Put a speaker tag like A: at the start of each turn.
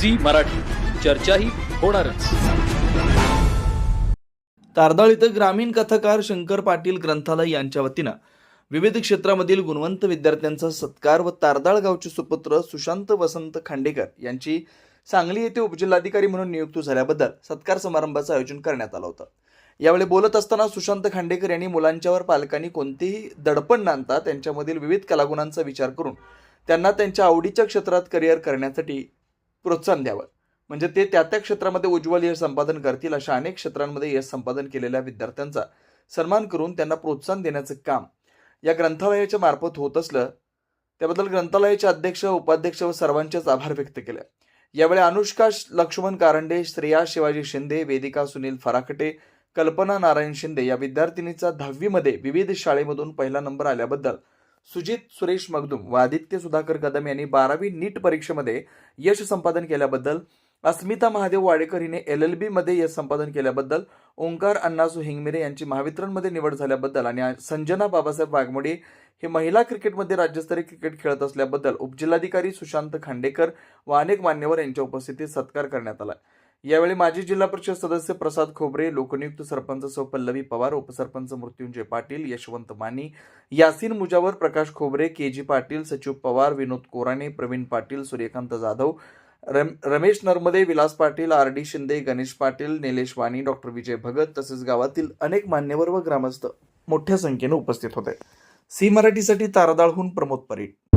A: Zee Marathi. चर्चाही होणारच.
B: तारदाळ इथं ग्रामीण कथाकार शंकर पाटील ग्रंथालय यांच्या वतीनं विविध क्षेत्रामधील गुणवंत विद्यार्थ्यांचा सत्कार व तारदाळ गावचे सुपुत्र सुशांत वसंत खांडेकर यांची सांगली येथे उपजिल्हाधिकारी म्हणून नियुक्ती झाल्याबद्दल सत्कार समारंभाचं आयोजन करण्यात आलं होतं. यावेळी बोलत असताना सुशांत खांडेकर यांनी मुलांच्यावर पालकांनी कोणतेही दडपण नांदता त्यांच्यामधील विविध कलागुणांचा विचार करून त्यांना त्यांच्या आवडीच्या क्षेत्रात करिअर करण्यासाठी प्रोत्साहन द्यावं. म्हणजे ते त्या त्या क्षेत्रामध्ये उज्ज्वल यश संपादन करतील अशा अनेक क्षेत्रांमध्ये यश संपादन केलेल्या विद्यार्थ्यांचा सन्मान करून त्यांना प्रोत्साहन देण्याचं काम या ग्रंथालयाच्या मार्फत होत असलं त्याबद्दल ग्रंथालयाचे अध्यक्ष उपाध्यक्ष व सर्वांचेच आभार व्यक्त केले. यावेळी अनुष्का लक्ष्मण कारंडे श्रेया शिवाजी शिंदे वेदिका सुनील फराकटे कल्पना नारायण शिंदे या विद्यार्थिनीचा दहावीमध्ये विविध शाळेमधून पहिला नंबर आल्याबद्दल सुजित सुरेश मगदुम व आदित्य सुधाकर कदम यांनी बारावी नीट परीक्षेमध्ये यश संपादन केल्याबद्दल अस्मिता महादेव वाडेकर हिने एल एल बीमध्ये यश संपादन केल्याबद्दल ओंकार अण्णासू हिंगमिरे यांची महावितरणमध्ये निवड झाल्याबद्दल आणि संजना बाबासाहेब वाघमोडे हे महिला क्रिकेटमध्ये राज्यस्तरीय क्रिकेट खेळत असल्याबद्दल उपजिल्हाधिकारी सुशांत खांडेकर व अनेक मान्यवर यांच्या उपस्थितीत सत्कार करण्यात आला. यावेळी माजी जिल्हा परिषद सदस्य प्रसाद खोबरे लोकनियुक्त सरपंच सौ पल्लवी पवार उपसरपंच मृत्युंजय पाटील यशवंत मानी यासीन मुजावर प्रकाश खोबरे के जी पाटील सचिव पवार विनोद कोराणे प्रवीण पाटील सूर्यकांत जाधव रम Ramesh Narmade Vilas Patil R D Shinde Ganesh Patil Nilesh Wani doctor Vijay Bhagat तसेच गावातील अनेक मान्यवर व ग्रामस्थ मोठ्या संख्येने उपस्थित होते. सी मराठीसाठी तारादाळहून प्रमोद परीट